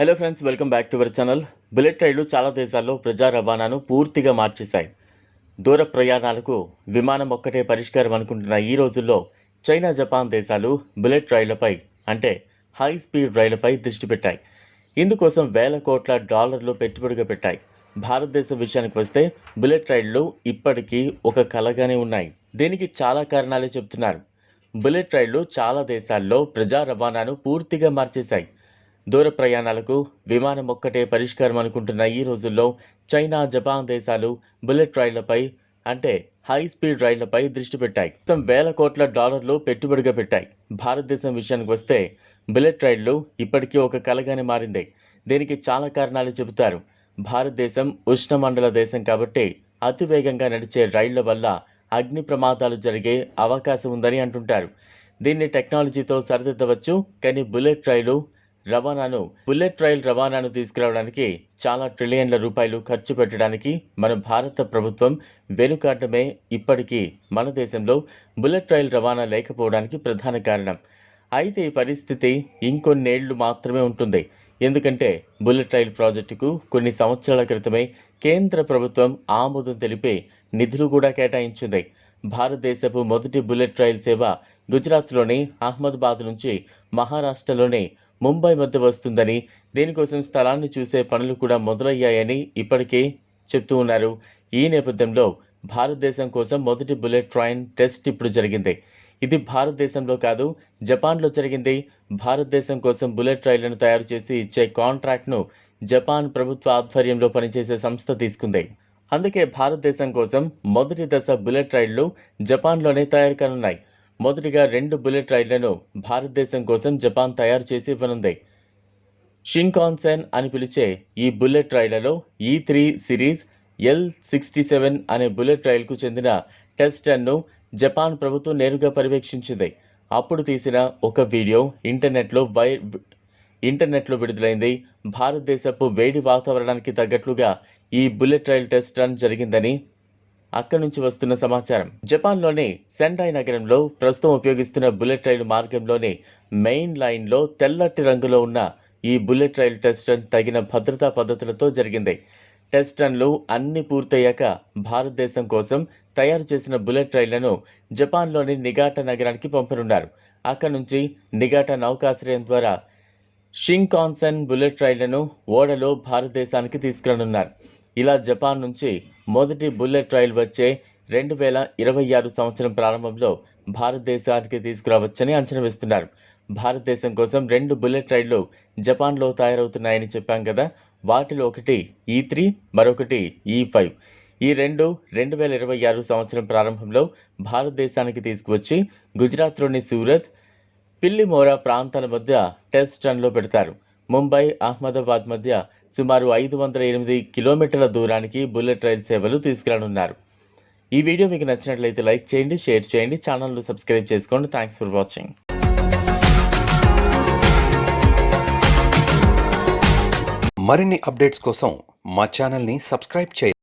Hello friends welcome back to our channel bullet రైళ్ళు చాలా దేశాల్లో ప్రజా రవాణాను పూర్తిగా మార్చేశాయి. దూర ప్రయాణాలకు విమానం ఒక్కటే పరిష్కారం అనుకుంటున్న ఈ రోజుల్లో చైనా జపాన్ దేశాలు బుల్లెట్ రైళ్ళపై అంటే హై స్పీడ్ రైళ్ళపై దృష్టి పెట్టాయి. ఇందుకోసం వేల కోట్ల డాలర్లు పెట్టుబడిగా పెట్టాయి. భారతదేశం విషయానికి వస్తే బుల్లెట్ రైళ్ళు ఇప్పటికీ ఒక కలగానే ఉన్నాయి. దీనికి చాలా కారణాలే చెబుతున్నారు. బుల్లెట్ రైళ్ళు చాలా దేశాల్లో ప్రజా రవాణాను పూర్తిగా మార్చేశాయి. దూర ప్రయాణాలకు విమానం ఒక్కటే పరిష్కారం అనుకుంటున్న ఈ రోజుల్లో చైనా జపాన్ దేశాలు బుల్లెట్ రైళ్ళపై అంటే హై స్పీడ్ రైళ్ళపై దృష్టి పెట్టాయి. మొత్తం వేల కోట్ల డాలర్లు పెట్టుబడిగా పెట్టాయి. భారతదేశం విషయానికి వస్తే బుల్లెట్ రైళ్ళు ఇప్పటికీ ఒక కలగానే మారింది. దీనికి చాలా కారణాలు చెబుతారు. భారతదేశం ఉష్ణమండల దేశం కాబట్టి అతివేగంగా నడిచే రైళ్ళ వల్ల అగ్ని ప్రమాదాలు జరిగే అవకాశం ఉందని అంటుంటారు. దీన్ని టెక్నాలజీతో సరిదిద్దవచ్చు కానీ బుల్లెట్ రైలు రవాణాను బుల్లెట్ రైల్ రవాణాను తీసుకురావడానికి చాలా ట్రిలియన్ల రూపాయలు ఖర్చు పెట్టడానికి మన భారత ప్రభుత్వం వెనుకాడమే ఇప్పటికీ మన దేశంలో బుల్లెట్ రైల్ రవాణా లేకపోవడానికి ప్రధాన కారణం. అయితే ఈ పరిస్థితి ఇంకొన్నేళ్ళు మాత్రమే ఉంటుంది. ఎందుకంటే బుల్లెట్ రైల్ ప్రాజెక్టుకు కొన్ని సంవత్సరాల క్రితమే కేంద్ర ప్రభుత్వం ఆమోదం తెలిపి నిధులు కూడా కేటాయించింది. భారతదేశపు మొదటి బుల్లెట్ ట్రైల్ సేవ గుజరాత్లోని అహ్మదాబాద్ నుంచి మహారాష్ట్రలోని ముంబై మధ్య వస్తుందని దీనికోసం స్థలాన్ని చూసే పనులు కూడా మొదలయ్యాయని ఇప్పటికే చెప్తూ ఉన్నారు. ఈ నేపథ్యంలో భారతదేశం కోసం మొదటి బుల్లెట్ ట్రైన్ టెస్ట్ ఇప్పుడు జరిగింది. ఇది భారతదేశంలో కాదు జపాన్లో జరిగింది. భారతదేశం కోసం బుల్లెట్ రైళ్ళను తయారు చేసి ఇచ్చే కాంట్రాక్ట్ను జపాన్ ప్రభుత్వ ఆధ్వర్యంలో పనిచేసే సంస్థ తీసుకుంది. అందుకే భారతదేశం కోసం మొదటి దశ బుల్లెట్ రైళ్ళు జపాన్లోనే తయారు కానున్నాయి. మొదటిగా రెండు బుల్లెట్ రైళ్ళను భారతదేశం కోసం జపాన్ తయారు చేసి ఇవ్వనుంది. షింకాన్సెన్ అని పిలిచే ఈ బుల్లెట్ రైళ్ళలో ఈ three series L sixty seven అనే బుల్లెట్ రైల్కు చెందిన టెస్ట్ రన్ను జపాన్ ప్రభుత్వం నేరుగా పర్యవేక్షించింది. అప్పుడు తీసిన ఒక వీడియో ఇంటర్నెట్లో వై ఇంటర్నెట్లో విడుదలైంది. భారతదేశపు వేడి వాతావరణానికి తగ్గట్లుగా ఈ బుల్లెట్ రైల్ టెస్ట్ రన్ జరిగిందని అక్కడి నుంచి వస్తున్న సమాచారం. జపాన్లోని సెండాయ్ నగరంలో ప్రస్తుతం ఉపయోగిస్తున్న బుల్లెట్ రైలు మార్గంలోని మెయిన్ లైన్లో తెల్లటి రంగులో ఉన్న ఈ బుల్లెట్ రైలు టెస్ట్ రన్ తగిన భద్రతా పద్ధతులతో జరిగింది. టెస్ట్ రన్లు అన్ని పూర్తయ్యాక భారతదేశం కోసం తయారు చేసిన బుల్లెట్ రైళ్ళను జపాన్లోని నిగాటా నగరానికి పంపనున్నారు. అక్కడి నుంచి నిగాటా నౌకాశ్రయం ద్వారా షింకాన్సన్ బుల్లెట్ రైళ్ళను ఓడలో భారతదేశానికి తీసుకురానున్నారు. ఇలా జపాన్ నుంచి మొదటి బుల్లెట్ రైలు వచ్చే రెండు వేల ఇరవై ఆరు సంవత్సరం ప్రారంభంలో భారతదేశానికి తీసుకురావచ్చని అంచనా వేస్తున్నారు. భారతదేశం కోసం రెండు బుల్లెట్ రైళ్ళు జపాన్లో తయారవుతున్నాయని చెప్పాం కదా వాటిలో ఒకటి ఈ త్రీ మరొకటి ఈ ఫైవ్. ఈ రెండు రెండు వేల ఇరవై ఆరు సంవత్సరం ప్రారంభంలో భారతదేశానికి తీసుకువచ్చి గుజరాత్లోని సూరత్ పిల్లిమోరా ప్రాంతాల మధ్య టెస్ట్ రన్లో పెడతారు. ముంబై అహ్మదాబాద్ మధ్య సుమారు ఐదు వందల ఎనిమిది కిలోమీటర్ల దూరానికి బుల్లెట్ రైల్ సేవలు తీసుకురానున్నారు. ఈ వీడియో మీకు నచ్చినట్లయితే లైక్ చేయండి షేర్ చేయండి ఛానల్ను సబ్స్క్రైబ్ చేసుకోండి. థ్యాంక్స్ ఫర్ వాచింగ్ మరిన్ని అప్డేట్స్ కోసం మా ఛానల్ని సబ్స్క్రైబ్ చేయండి.